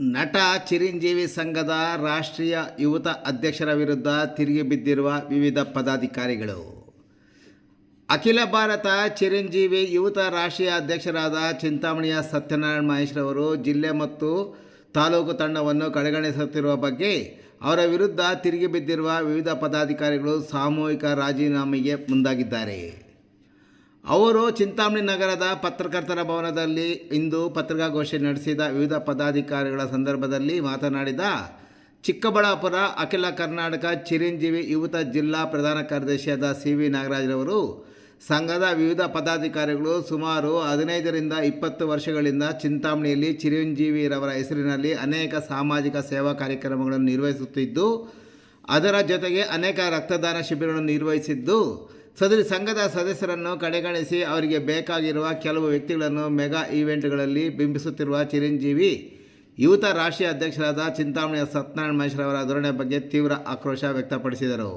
ನಟ ಚಿರಂಜೀವಿ ಸಂಘದ ರಾಷ್ಟ್ರೀಯ ಯುವತ ಅಧ್ಯಕ್ಷರ ವಿರುದ್ಧ ತಿರುಗಿ ಬಿದ್ದಿರುವ ವಿವಿಧ ಪದಾಧಿಕಾರಿಗಳು. ಅಖಿಲ ಭಾರತ ಚಿರಂಜೀವಿ ಯುವತ ರಾಷ್ಟ್ರೀಯ ಅಧ್ಯಕ್ಷರಾದ ಚಿಂತಾಮಣಿಯ ಸತ್ಯನಾರಾಯಣ ಮಹೇಶ್ರವರು ಜಿಲ್ಲೆ ಮತ್ತು ತಾಲೂಕು ತಂಡವನ್ನು ಕಡೆಗಣಿಸುತ್ತಿರುವ ಬಗ್ಗೆ ಅವರ ವಿರುದ್ಧ ತಿರುಗಿ ಬಿದ್ದಿರುವ ವಿವಿಧ ಪದಾಧಿಕಾರಿಗಳು ಸಾಮೂಹಿಕ ರಾಜೀನಾಮೆಗೆ ಮುಂದಾಗಿದ್ದಾರೆ. ಅವರು ಚಿಂತಾಮಣಿ ನಗರದ ಪತ್ರಕರ್ತರ ಭವನದಲ್ಲಿ ಇಂದು ಪತ್ರಿಕಾಗೋಷ್ಠಿ ನಡೆಸಿದ ವಿವಿಧ ಪದಾಧಿಕಾರಿಗಳ ಸಂದರ್ಭದಲ್ಲಿ ಮಾತನಾಡಿದ ಚಿಕ್ಕಬಳ್ಳಾಪುರ, ಅಖಿಲ ಕರ್ನಾಟಕ ಚಿರಂಜೀವಿ ಯುವತ ಜಿಲ್ಲಾ ಪ್ರಧಾನ ಕಾರ್ಯದರ್ಶಿಯಾದ ಸಿ ವಿ ನಾಗರಾಜರವರು ಸಂಘದ ವಿವಿಧ ಪದಾಧಿಕಾರಿಗಳು ಸುಮಾರು ಹದಿನೈದರಿಂದ ಇಪ್ಪತ್ತು ವರ್ಷಗಳಿಂದ ಚಿಂತಾಮಣಿಯಲ್ಲಿ ಚಿರಂಜೀವಿರವರ ಹೆಸರಿನಲ್ಲಿ ಅನೇಕ ಸಾಮಾಜಿಕ ಸೇವಾ ಕಾರ್ಯಕ್ರಮಗಳನ್ನು ನಿರ್ವಹಿಸುತ್ತಿದ್ದು, ಅದರ ಜೊತೆಗೆ ಅನೇಕ ರಕ್ತದಾನ ಶಿಬಿರಗಳನ್ನು ನಿರ್ವಹಿಸಿದ್ದು ಸದರಿ ಸಂಘದ ಸದಸ್ಯರನ್ನು ಕಡೆಗಣಿಸಿ ಅವರಿಗೆ ಬೇಕಾಗಿರುವ ಕೆಲವು ವ್ಯಕ್ತಿಗಳನ್ನು ಮೆಗಾ ಈವೆಂಟ್ಗಳಲ್ಲಿ ಬಿಂಬಿಸುತ್ತಿರುವ ಚಿರಂಜೀವಿ ಯುವತ ರಾಷ್ಟ್ರೀಯ ಅಧ್ಯಕ್ಷರಾದ ಚಿಂತಾಮಣಿಯ ಸತ್ಯನಾರಾಯಣ ಮಹೇಶ್ವರವರ ಧೋರಣೆ ಬಗ್ಗೆ ತೀವ್ರ ಆಕ್ರೋಶ ವ್ಯಕ್ತಪಡಿಸಿದರು.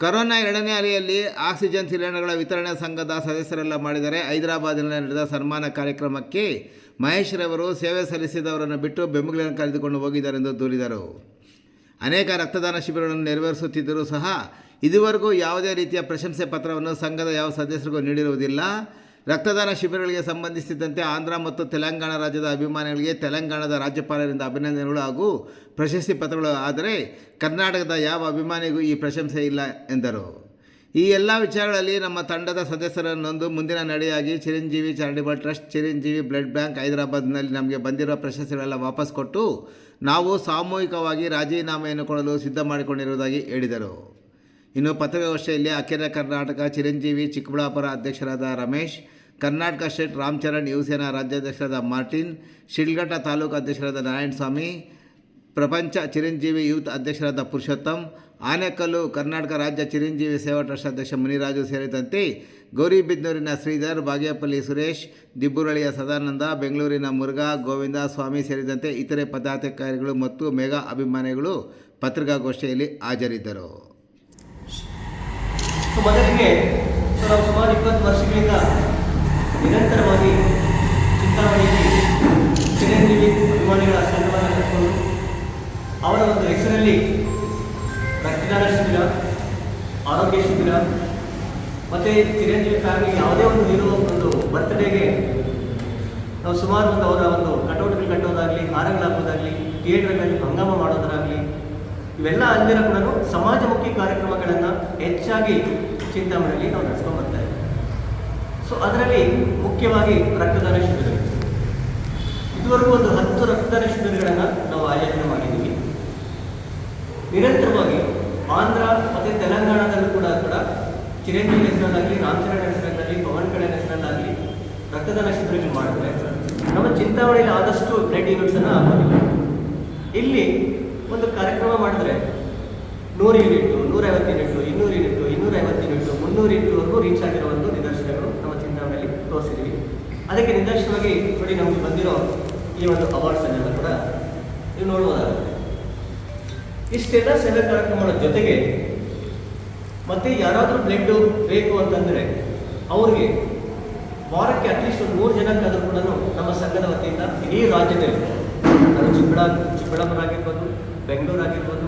ಕೊರೋನಾ ಎರಡನೇ ಅಲೆಯಲ್ಲಿ ಆಕ್ಸಿಜನ್ ಸಿಲಿಂಡರ್ಗಳ ವಿತರಣೆ ಸಂಘದ ಸದಸ್ಯರೆಲ್ಲ ಮಾಡಿದರೆ ಹೈದರಾಬಾದಿನಲ್ಲಿ ನಡೆದ ಸನ್ಮಾನ ಕಾರ್ಯಕ್ರಮಕ್ಕೆ ಮಹೇಶ್ ರವರು ಸೇವೆ ಸಲ್ಲಿಸಿದವರನ್ನು ಬಿಟ್ಟು ಬೆಂಬಲಿಗಳನ್ನು ಕರೆದುಕೊಂಡು ಹೋಗಿದ್ದಾರೆಂದು ದೂರಿದರು. ಅನೇಕ ರಕ್ತದಾನ ಶಿಬಿರಗಳನ್ನು ನೆರವೇರಿಸುತ್ತಿದ್ದರೂ ಸಹ ಇದುವರೆಗೂ ಯಾವುದೇ ರೀತಿಯ ಪ್ರಶಂಸೆ ಪತ್ರವನ್ನು ಸಂಘದ ಯಾವ ಸದಸ್ಯರಿಗೂ ನೀಡಿರುವುದಿಲ್ಲ. ರಕ್ತದಾನ ಶಿಬಿರಗಳಿಗೆ ಸಂಬಂಧಿಸಿದಂತೆ ಆಂಧ್ರ ಮತ್ತು ತೆಲಂಗಾಣ ರಾಜ್ಯದ ಅಭಿಮಾನಿಗಳಿಗೆ ತೆಲಂಗಾಣದ ರಾಜ್ಯಪಾಲರಿಂದ ಅಭಿನಂದನೆಗಳು ಹಾಗೂ ಪ್ರಶಸ್ತಿ ಪತ್ರಗಳು. ಆದರೆ ಕರ್ನಾಟಕದ ಯಾವ ಅಭಿಮಾನಿಗೂ ಈ ಪ್ರಶಂಸೆ ಇಲ್ಲ ಎಂದರು. ಈ ಎಲ್ಲ ವಿಚಾರಗಳಲ್ಲಿ ನಮ್ಮ ತಂಡದ ಸದಸ್ಯರನ್ನೊಂದು ಮುಂದಿನ ನಡೆಯಾಗಿ Chiranjeevi charitable trust, Chiranjeevi blood bank ಹೈದರಾಬಾದ್ನಲ್ಲಿ ನಮಗೆ ಬಂದಿರುವ ಪ್ರಶಸ್ತಿಗಳೆಲ್ಲ ವಾಪಸ್ ಕೊಟ್ಟು ನಾವು ಸಾಮೂಹಿಕವಾಗಿ ರಾಜೀನಾಮೆಯನ್ನು ಕೊಡಲು ಸಿದ್ಧ ಮಾಡಿಕೊಂಡಿರುವುದಾಗಿ ಹೇಳಿದರು. ಇನ್ನು ಪತ್ರಿಕಾಗೋಷ್ಠಿಯಲ್ಲಿ ಅಖಿಲ ಕರ್ನಾಟಕ ಚಿರಂಜೀವಿ ಚಿಕ್ಕಬಳ್ಳಾಪುರ ಅಧ್ಯಕ್ಷರಾದ ರಮೇಶ್, ಕರ್ನಾಟಕ ಸ್ಟೇಟ್ ರಾಮಚರಣ್ ಯುವಸೇನಾ ರಾಜ್ಯಾಧ್ಯಕ್ಷರಾದ ಮಾರ್ಟಿನ್ ಶಿಲ್ಘಟ್ಟ ತಾಲೂಕು ಅಧ್ಯಕ್ಷರಾದ ನಾರಾಯಣಸ್ವಾಮಿ, ಪ್ರಪಂಚ ಚಿರಂಜೀವಿ ಯೂತ್ ಅಧ್ಯಕ್ಷರಾದ ಪುರುಷೋತ್ತಮ್, ಆನೆಕಲ್ಲು ಕರ್ನಾಟಕ ರಾಜ್ಯ ಚಿರಂಜೀವಿ ಸೇವಾ ಟ್ರಸ್ಟ್ ಅಧ್ಯಕ್ಷ ಮುನಿರಾಜು ಸೇರಿದಂತೆ ಗೌರಿಬಿದ್ನೂರಿನ ಶ್ರೀಧರ್, ಬಾಗೇಪಲ್ಲಿ ಸುರೇಶ್, ದಿಬ್ಬುರಳಿಯ ಸದಾನಂದ, ಬೆಂಗಳೂರಿನ ಮುರುಘಾ, ಗೋವಿಂದ ಸ್ವಾಮಿ ಸೇರಿದಂತೆ ಇತರೆ ಪದಾಧಿಕಾರಿಗಳು ಮತ್ತು ಮೆಗಾ ಅಭಿಮಾನಿಗಳು ಪತ್ರಿಕಾಗೋಷ್ಠಿಯಲ್ಲಿ ಹಾಜರಿದ್ದರು. ಸೊ ಮೊದಲಿಗೆ, ಸೊ ನಾವು ಸುಮಾರು ಇಪ್ಪತ್ತು ವರ್ಷಗಳಿಂದ ನಿರಂತರವಾಗಿ ಚಿಂತಾಮಣಿಯಲ್ಲಿ ಚಿರಂಜೀವಿ ಅಭಿಮಾನಿಗಳ ಸಂಘವನ್ನು ನಡೆಸಿಕೊಂಡು ಅವರ ಒಂದು ಹೆಸರಲ್ಲಿ ರಕ್ತದಾನ ಶಿಬಿರ, ಆರೋಗ್ಯ ಶಿಬಿರ, ಮತ್ತು ಚಿರಂಜೀವಿ ಫ್ಯಾಮಿಲಿ ಯಾವುದೇ ಒಂದು ಇರೋ ಒಂದು ಬರ್ತ್ಡೇಗೆ ನಾವು ಸುಮಾರು ಒಂದು ಅವರ ಒಂದು ಕಟೌಟ್ಗಳು ಕಟ್ಟೋದಾಗಲಿ ಹಾರಗಳು ಹಾಕೋದಾಗಲಿ ಥಿಯೇಟರ್ಗಳಲ್ಲಿ ಹಂಗಾಮ ಮಾಡೋದಾಗಲಿ ಇವೆಲ್ಲ ಅಂದಿರ ಕೂಡ ಸಮಾಜಮುಖಿ ಕಾರ್ಯಕ್ರಮಗಳನ್ನು ಹೆಚ್ಚಾಗಿ ಚಿಂತಾಮಣಿಯಲ್ಲಿ ನಾವು ನಡೆಸ್ಕೊಂಡು ಬರ್ತಾ ಇದ್ದೀವಿ. ಸೊ ಅದರಲ್ಲಿ ಮುಖ್ಯವಾಗಿ ರಕ್ತದಾನ ಶಿಬಿರಗಳು. ಇದುವರೆಗೂ ಒಂದು ಹತ್ತು ರಕ್ತದಾನ ಶಿಬಿರಗಳನ್ನು ನಾವು ಆಯೋಜನೆ ಮಾಡಿದ್ದೀವಿ. ನಿರಂತರವಾಗಿ ಆಂಧ್ರ ಮತ್ತು ತೆಲಂಗಾಣದಲ್ಲೂ ಕೂಡ ಕೂಡ ಚಿರಂಜೀವಿ ಹೆಸರಲ್ಲಾಗಲಿ ರಾಮಚರಣ ಹೆಸರಲ್ಲಾಗಲಿ ಪವನ್ ಕಲ್ಯಾಣ್ ಹೆಸರಲ್ಲಾಗಲಿ ರಕ್ತದಾನ ಶಿಬಿರಗಳು ಮಾಡಿದ್ರೆ ನಮ್ಮ ಚಿಂತಾಮಣಿಯಲ್ಲಿ ಆದಷ್ಟು ಬ್ಲಡ್ ಯೂನಿಟ್ಸನ್ನು ಹಾಕೋದಿಲ್ಲ. ಮಾಡಿದ್ರೆ ನೂರು ಯೂನಿಟ್ಟು ನೂರೈವತ್ತು ಯೂನಿಟ್ಟು ಇನ್ನೂರು ಯೂನಿಟ್ಟು ಇನ್ನೂರೈವತ್ತು ಯೂನಿಟ್ಟು ಮುನ್ನೂರು ಯೂನಿಟ್ವರೆಗೂ ರೀಚ್ ಆಗಿರೋ ಒಂದು ನಿದರ್ಶನಗಳು ನಮ್ಮ ಚಿಂತಾಮಣಿಯಲ್ಲಿ ತೋರಿಸಿದ್ದೀವಿ. ಅದಕ್ಕೆ ನಿದರ್ಶನವಾಗಿ ನೋಡಿ ನಮಗೆ ಬಂದಿರೋ ಈ ಒಂದು ಅವಾರ್ಡ್ಸನ್ನೆಲ್ಲ ಕೂಡ ನೀವು ನೋಡ್ಬೋದಾಗುತ್ತೆ. ಇಷ್ಟೆಲ್ಲ ಸೇವೆ ಕಾರ್ಯಕ್ರಮಗಳ ಜೊತೆಗೆ ಮತ್ತೆ ಯಾರಾದರೂ ಬ್ಲಡ್ ಬೇಕು ಅಂತಂದರೆ ಅವ್ರಿಗೆ ವಾರಕ್ಕೆ ಅಟ್ಲೀಸ್ಟ್ ಒಂದು ಮೂರು ಜನಕ್ಕಾದರೂ ಕೂಡ ನಮ್ಮ ಸಂಘದ ವತಿಯಿಂದ ಇಡೀ ರಾಜ್ಯದಲ್ಲಿ, ಅದು ಚಿಕ್ಕಬಳ್ಳಾ ಚಿಕ್ಕಬಳ್ಳಾಪುರ ಆಗಿರ್ಬೋದು ಬೆಂಗಳೂರು ಆಗಿರ್ಬೋದು,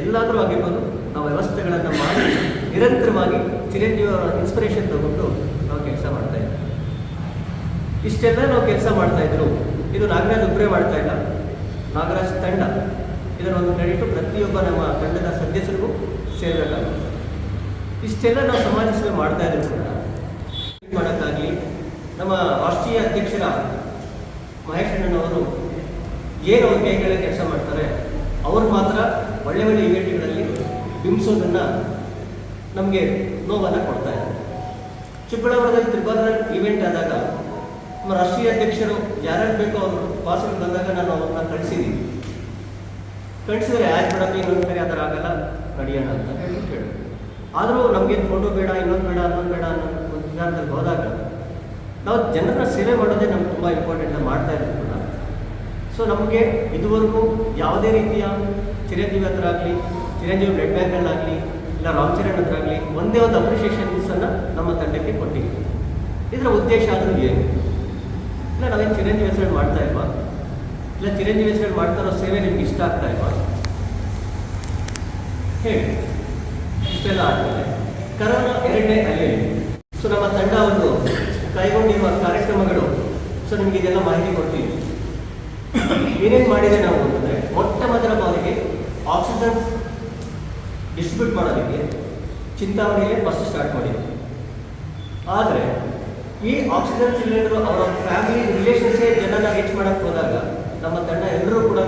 ಎಲ್ಲಾದರೂ ಆಗಿರ್ಬೋದು, ನಾವು ವ್ಯವಸ್ಥೆಗಳನ್ನು ಮಾಡಿ ನಿರಂತರವಾಗಿ ಚಿರಂಜೀವಿ ಅವರ ಇನ್ಸ್ಪಿರೇಷನ್ ತಗೊಂಡು ನಾವು ಕೆಲಸ ಮಾಡ್ತಾ ಇದ್ದೀವಿ ಇಷ್ಟೆಲ್ಲ ನಾವು ಕೆಲಸ ಮಾಡ್ತಾ ಇದ್ರು. ಇದು ನಾಗರಾಜ್ ಒಬ್ಬರೇ ಮಾಡ್ತಾ ಇಲ್ಲ. ನಾಗರಾಜ್ ತಂಡ. ಇದರ ಒಂದು ಕ್ರೆಡಿಟು ಪ್ರತಿಯೊಬ್ಬ ನಮ್ಮ ತಂಡದ ಸದಸ್ಯರಿಗೂ ಸೇರಬೇಕಾಗುತ್ತೆ. ಇಷ್ಟೆಲ್ಲ ನಾವು ಸಮಾಜ ಸೇವೆ ಮಾಡ್ತಾ ಕೂಡ. ಮಾಡೋಕ್ಕಾಗಲಿ, ನಮ್ಮ ರಾಷ್ಟ್ರೀಯ ಅಧ್ಯಕ್ಷರ ಮಹೇಶ್ ಅಣ್ಣನವರು ಏನು ಕೈಗಳೇ ಕೆಲಸ ಮಾಡ್ತಾರೆ? ಅವ್ರು ಮಾತ್ರ ಒಳ್ಳೆ ಒಳ್ಳೆ ಇವೆಂಟ್ಗಳಲ್ಲಿ ಬಿಂಬಿಸೋದನ್ನು ನಮಗೆ ನೋವನ್ನು ಕೊಡ್ತಾ ಇದ್ದಾರೆ. ಚಿಕ್ಕಬಳ್ಳಾಪುರದಲ್ಲಿ ತ್ರಿಪಾದ್ರ ಇವೆಂಟ್ ಆದಾಗ ನಮ್ಮ ರಾಷ್ಟ್ರೀಯ ಅಧ್ಯಕ್ಷರು ಯಾರ್ಯಾರು ಬೇಕೋ ಅವರು ಪಾಸಿಗೆ ಬಂದಾಗ ನಾನು ಅವ್ರನ್ನ ಕಳಿಸಿದ್ದೀನಿ. ಕಳಿಸಿದ್ರೆ ಆಯ್ತು ಮೇಡಮ್ ಇನ್ನೊಂದು ಆ ಥರ ಆಗಲ್ಲ, ನಡೆಯೋಣ ಅಂತ ಹೇಳಿ ಆದರೂ ನಮಗೇನು ಫೋಟೋ ಬೇಡ, ಇನ್ನೊಂದು ಬೇಡ ಅನ್ನೊಂದು ಬೇಡ ಅನ್ನೋ ಒಂದು ವಿಧಾನದಲ್ಲಿ ಹೋದಾಗ ನಾವು ಜನರ ಸೇವೆ ಮಾಡೋದೇ ನಮ್ಗೆ ತುಂಬ ಇಂಪಾರ್ಟೆಂಟ್ ಮಾಡ್ತಾ ಇದ್ದೀವಿ ಸೊ ನಮಗೆ ಇದುವರೆಗೂ ಯಾವುದೇ ರೀತಿಯ ಚಿರಂಜೀವಿ ಹತ್ರ ಆಗಲಿ ಚಿರಂಜೀವಿ ಬ್ಲಡ್ ಬ್ಯಾಂಕಲ್ಲಾಗಲಿ ಇಲ್ಲ ರಾಮಚರಣ್ ಹತ್ರ ಆಗಲಿ ಒಂದೇ ಒಂದು ಅಪ್ರಿಷಿಯೇಷನ್ಸನ್ನು ನಮ್ಮ ತಂಡಕ್ಕೆ ಕೊಟ್ಟಿದ್ದೀವಿ ಇದರ ಉದ್ದೇಶ ಆದರೂ ಏನು? ಇಲ್ಲ, ನಾವೇನು ಚಿರಂಜೀವಿ ಹೆಸರು ಮಾಡ್ತಾ ಇಲ್ವಾ? ಇಲ್ಲ, ಚಿರಂಜೀವಿ ಹೆಸರು ಮಾಡ್ತಾ ಇರೋ ಸೇವೆ ನಿಮ್ಗೆ ಇಷ್ಟ ಆಗ್ತಾ ಇಲ್ವಾ? ಹೇಳಿ. ಇಷ್ಟೆಲ್ಲ ಆಗ್ತದೆ ಕರೋನಾ ಎರಡನೇ ಅಲ್ಲಿ ಸೊ ನಮ್ಮ ತಂಡ ಒಂದು ಕೈಗೊಂಡಿರುವ ಕಾರ್ಯಕ್ರಮಗಳು. ಸೊ ನಿಮಗೆ ಇದೆಲ್ಲ ಮಾಹಿತಿ ಕೊಡ್ತೀವಿ ಏನೇನು ಮಾಡಿದೆ ನಾವು ಅಂತಂದರೆ ಮೊಟ್ಟ ಮೊದಲ ಬಾರಿಗೆ ಆಕ್ಸಿಜನ್ ಡಿಸ್ಟ್ರಿಬ್ಯೂಟ್ ಮಾಡೋದಕ್ಕೆ ಚಿಂತಾಮಣಿಯಲ್ಲೇ ಫಸ್ಟ್ ಸ್ಟಾರ್ಟ್ ಮಾಡಿದ್ವಿ ಆದರೆ ಈ ಆಕ್ಸಿಜನ್ ಸಿಲಿಂಡರ್ ಅವರ ಫ್ಯಾಮಿಲಿ ರಿಲೇಷನ್ಸೇ ಜನನ ರೀಚ್ ಮಾಡೋಕ್ಕೆ ಹೋದಾಗ ನಮ್ಮ ತಂಡ ಎಲ್ಲರೂ ಕೂಡ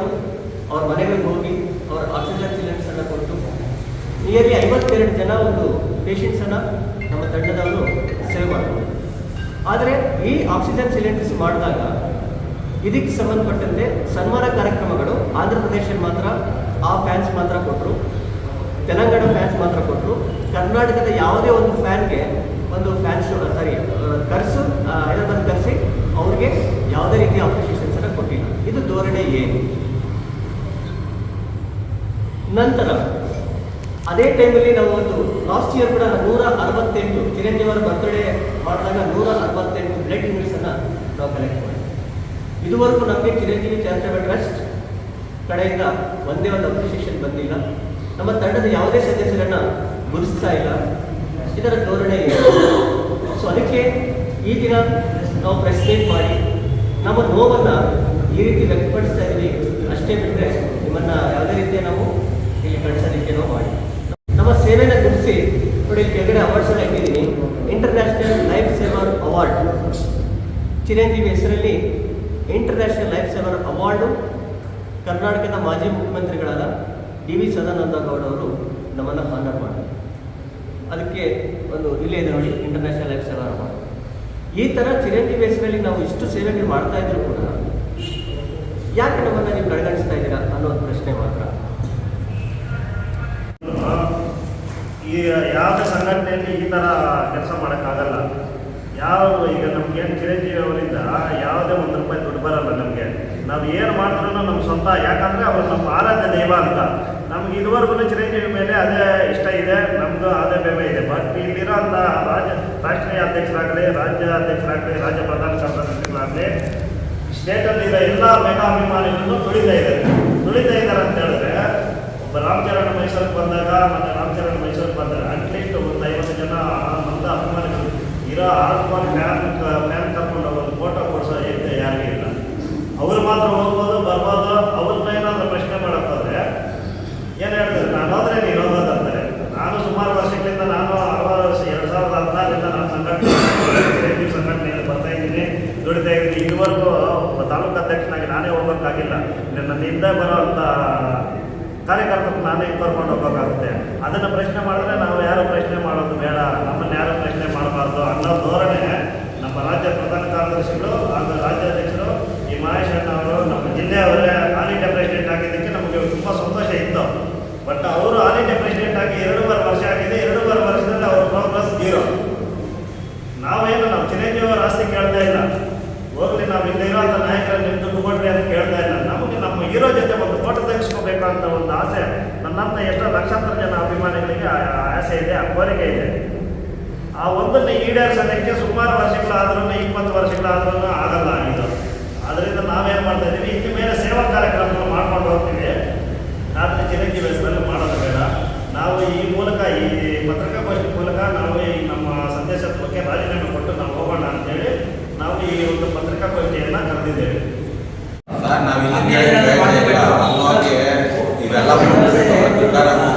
ಅವ್ರ ಮನೆಗಳಿಗೆ ಹೋಗಿ ಅವ್ರ ಆಕ್ಸಿಜನ್ ಸಿಲಿಂಡರ್ಸನ್ನು ಕೊಟ್ಟು ನಿಯರ್ಲಿ ಐವತ್ತೆರಡು ಜನ ಒಂದು ಪೇಷಂಟ್ಸನ್ನು ನಮ್ಮ ತಂಡದವರು ಸೇವ್ ಮಾಡ್ತಾರೆ ಆದರೆ ಈ ಆಕ್ಸಿಜನ್ ಸಿಲಿಂಡರ್ಸ್ ಮಾಡಿದಾಗ ಇದಕ್ಕೆ ಸಂಬಂಧಪಟ್ಟಂತೆ ಸನ್ಮಾನ ಕಾರ್ಯಕ್ರಮಗಳು ಆಂಧ್ರ ಪ್ರದೇಶ ಮಾತ್ರ, ಆ ಫ್ಯಾನ್ಸ್ ಮಾತ್ರ ಕೊಟ್ಟರು ತೆಲಂಗಾಣ ಫ್ಯಾನ್ಸ್ ಮಾತ್ರ ಕೊಟ್ಟರು ಕರ್ನಾಟಕದ ಯಾವುದೇ ಒಂದು ಫ್ಯಾನ್ಗೆ ಒಂದು ಫ್ಯಾನ್ ಶೋ ಸಾರಿ ಕರ್ಸು ಹೈದರಾಬಾದ್ ಕರ್ಸಿ, ಅವ್ರಿಗೆ ಯಾವುದೇ ರೀತಿಯ ಅಪ್ರಿಷಿಯೇಷನ್ಸನ್ನು ಕೊಟ್ಟಿಲ್ಲ. ಇದು ಧೋರಣೆ ಏನು ನಂತರ, ಅದೇ ಟೈಮಲ್ಲಿ ನಾವು ಒಂದು ಲಾಸ್ಟ್ ಇಯರ್ ಕೂಡ ನೂರ ಅರವತ್ತೆಂಟು ಚಿರಂಜೀವರ ಬರ್ತ್ಡೇ ಮಾಡಿದಾಗ ನೂರ ಅರವತ್ತೆಂಟು ಬ್ಲಡ್ ಯೂನಿಟ್ಸನ್ನು ನಾವು ಕಲೆಕ್ಟ್ ಇದುವರೆಗೂ ನಮಗೆ ಚಿರಂಜೀವಿ ಚಾರಿಟಬಲ್ ಟ್ರಸ್ಟ್ ಕಡೆಯಿಂದ ಒಂದೇ ಒಂದು ಅಪ್ರಿಷಿಯೇಷನ್ ಬಂದಿಲ್ಲ. ನಮ್ಮ ತಂಡದ ಯಾವುದೇ ಸದಸ್ಯರನ್ನ ಗುರುತಿಸ್ತಾ ಇಲ್ಲ. ಇದರ ಧೋರಣೆ ಸೊ ಅದಕ್ಕೆ ಈ ದಿನ ನಾವು ಪ್ರೆಸ್ ಮೀಟ್ ಮಾಡಿ, ನಮ್ಮ ನೋವನ್ನು ಈ ರೀತಿ ವ್ಯಕ್ತಪಡಿಸ್ತಾ ಇದ್ದೀವಿ ಅಷ್ಟೇ ಬಿಟ್ಟರೆ ನಿಮ್ಮನ್ನ ಯಾವುದೇ ರೀತಿಯ ನಾವು ಇಲ್ಲಿ ಕಳಿಸೋದಕ್ಕೆ ನಾವು ಮಾಡಿ. ನಮ್ಮ ಸೇವೆನ ಗುರುತಿಸಿ, ನೋಡಿ, ಇಲ್ಲಿ ಕೆಳಗಡೆ ಅವಾರ್ಡ್ಸ್ ಎಲ್ಲ ಇಟ್ಟಿದ್ದೀನಿ. International life saver award Chiranjeevi ಹೆಸರಲ್ಲಿ ಇಂಟರ್ನ್ಯಾಷನಲ್ ಲೈಫ್ ಸೇವರ್ ಅವಾರ್ಡು ಕರ್ನಾಟಕದ ಮಾಜಿ ಮುಖ್ಯಮಂತ್ರಿಗಳಾದ ಡಿ ವಿ ಸದಾನಂದ ಗೌಡ ಅವರು ನಮ್ಮನ್ನು ಹಾನರ್ ಮಾಡಿದ್ರು. ಅದಕ್ಕೆ ಒಂದು ಇಲ್ಲೇ ಇದೆ ನೋಡಿ ಇಂಟರ್ನ್ಯಾಷನಲ್ ಲೈಫ್ ಸೇವರ್ ಅವಾರ್ಡ್ ಈ ಥರ ಚಿರಂಜೀವಿ ಹೆಸರಲ್ಲಿ ನಾವು ಇಷ್ಟು ಸೇವೆಗಳು ಮಾಡ್ತಾ ಇದ್ರು ಕೂಡ ಯಾಕೆ ನಮ್ಮನ್ನು ನೀವು ಕಡೆಗಣಿಸ್ತಾ ಇದ್ದೀರಾ ಅನ್ನೋ ಒಂದು ಪ್ರಶ್ನೆ ಮಾತ್ರ. ಈ ಯಾವ ಸಂಘಟನೆಯಲ್ಲಿ ಈ ಥರ ಕೆಲಸ ಮಾಡೋಕ್ಕಾಗಲ್ಲ. ಯಾವ ಈಗ ನಮ್ಗೇನು ಚಿರಂಜೀವಿ ಅವರಿಂದ ಯಾವುದೇ ಒಂದು ರೂಪಾಯಿ ದುಡ್ಡು ಬರಲ್ಲ ನಮಗೆ ನಾವು ಏನು ಮಾಡಿದ್ರು ನಮ್ಮ ಸ್ವಂತ, ಯಾಕಂದರೆ ಅವರು ನಮ್ಮ ಆರಾಧ್ಯ ದೈವ ಅಂತ. ನಮ್ಗೆ ಇದುವರೆಗೂ ಚಿರಂಜೀವಿ ಮೇಲೆ ಅದೇ ಇಷ್ಟ ಇದೆ ನಮ್ಮದು ಅದೇ ಬೆಲೆ ಇದೆ. ಬಟ್ ಇಲ್ಲಿರೋಂಥ ರಾಜ್ಯ, ರಾಷ್ಟ್ರೀಯ ಅಧ್ಯಕ್ಷರಾಗಲಿ, ರಾಜ್ಯ ಅಧ್ಯಕ್ಷರಾಗಲಿ ರಾಜ್ಯ ಪ್ರಧಾನ ಕಾರ್ಯದರ್ಶಿಗಳಾಗಲಿ ಸ್ಟೇಟಲ್ಲಿರೋ ಎಲ್ಲ ಮೆಗಾ ಅಭಿಮಾನಿಗಳನ್ನು ತುಳಿತಾ ಇದ್ದಾರೆ. ತುಳಿತಾ ಇದ್ದಾರೆ ಅಂತ ಹೇಳಿದ್ರೆ ಒಬ್ಬ ರಾಮಚರಣ್ ಮೈಸೂರಿಗೆ ಬಂದಾಗ ಮತ್ತೆ ರಾಮಚರಣ್ ಮೈಸೂರಿಗೆ ಬಂದಾಗ ಅಟ್ಲೀಸ್ಟ್ ಒಂದು ಐವತ್ತು ಜನ ನಮ್ಮದು ಅಭಿಮಾನಿಗಳು ಇರೋ ಆಸ್ಪಾಲ್ ಫ್ಯಾನ್ ಫ್ಯಾನ್ ಕರ್ಕೊಂಡು ಒಂದು ಫೋಟೋ ಕೊಡಿಸೋ ಏಕೆ ಯಾರಿಗೂ ಇಲ್ಲ ಅವ್ರು ಮಾತ್ರ ಹೋಗ್ಬೋದು ಬರ್ಬೋದು ಅವ್ರನ್ನ ಏನಾದರೂ ಪ್ರಶ್ನೆ ಮಾಡೋಕ್ಕೋದ್ರೆ ಏನು ಹೇಳ್ತಾರೆ ನಾನು ಹೋದ್ರೆ ನೀನು ಹೋಗೋದು ಅಂತಾರೆ ನಾನು ಸುಮಾರು ವರ್ಷಗಳಿಂದ ನಾನು ಹಲವಾರು ವರ್ಷ, ಎರಡು ಸಾವಿರದ ಹದಿನಾರರಿಂದ ನಾನು ಸಂಘಟನೆ ಸಂಘಟನೆಯಲ್ಲಿ ಬರ್ತಾ ಇದ್ದೀನಿ, ದುಡಿತಾ ಇದ್ದೀನಿ. ಇದುವರೆಗೂ ತಾಲೂಕು ಅಧ್ಯಕ್ಷನಾಗಿ ನಾನೇ ಹೋಗೋಕ್ಕಾಗಿಲ್ಲ ನನ್ನ ಹಿಂದೆ ಬರೋಂಥ ಕಾರ್ಯಕರ್ತರು ನಾನೇ ಕರ್ಕೊಂಡು ಹೋಗ್ಬೇಕಾಗುತ್ತೆ. ಅದನ್ನು ಪ್ರಶ್ನೆ ಮಾಡಿದ್ರೆ ನಾವು ಯಾರು ಪ್ರಶ್ನೆ ಮಾಡೋದು ಬೇಡ. ನಮ್ಮನ್ನು ಯಾರು ಪ್ರಶ್ನೆ ಮಾಡಬಾರ್ದು ಅನ್ನೋ ಧೋರಣೆ ನಮ್ಮ ರಾಜ್ಯ ನನ್ನ ಎಷ್ಟೋ ಲಕ್ಷಾಂತರ ಜನ ಅಭಿಮಾನಿಗಳಿಗೆ ಆಸೆ ಇದೆ, ಆ ಕೋರಿಕೆ ಇದೆ. ಆ ಒಂದನ್ನು ಈಡೇರಿಸೋದಕ್ಕೆ ಸುಮಾರು ವರ್ಷಗಳಾದ್ರೂ ಇಪ್ಪತ್ತು ವರ್ಷಗಳಾದ್ರೂ ಆಗಲ್ಲ ಇದು. ಅದರಿಂದ ನಾವೇನು ಮಾಡ್ತಾ ಇದ್ದೀವಿ ಇನ್ನು ಮೇಲೆ ಸೇವಾ ಕಾರ್ಯಕ್ರಮಗಳು ಮಾಡ್ಕೊಂಡು ಹೋಗ್ತೀವಿ. ರಾತ್ರಿ ಚಿರಂಜಿ ವಯಸ್ಸಿನಲ್ಲಿ ಮಾಡೋದು ಬೇಡ. ನಾವು ಈ ಮೂಲಕ, ಈ ಪತ್ರಿಕಾಗೋಷ್ಠಿ ಮೂಲಕ ನಾವು ಈ ನಮ್ಮ ಸಂದೇಶತ್ವಕ್ಕೆ ರಾಜೀನಾಮೆ ಕೊಟ್ಟು ನಾವು ಹೋಗೋಣ ಅಂತೇಳಿ ನಾವು ಈ ಒಂದು ಪತ್ರಿಕಾ ಪತ್ರಿಕಾಗೋಷ್ಠಿಯನ್ನು ಕರೆದಿದ್ದೇವೆ. ಇವೆಲ್ಲ jogar a mão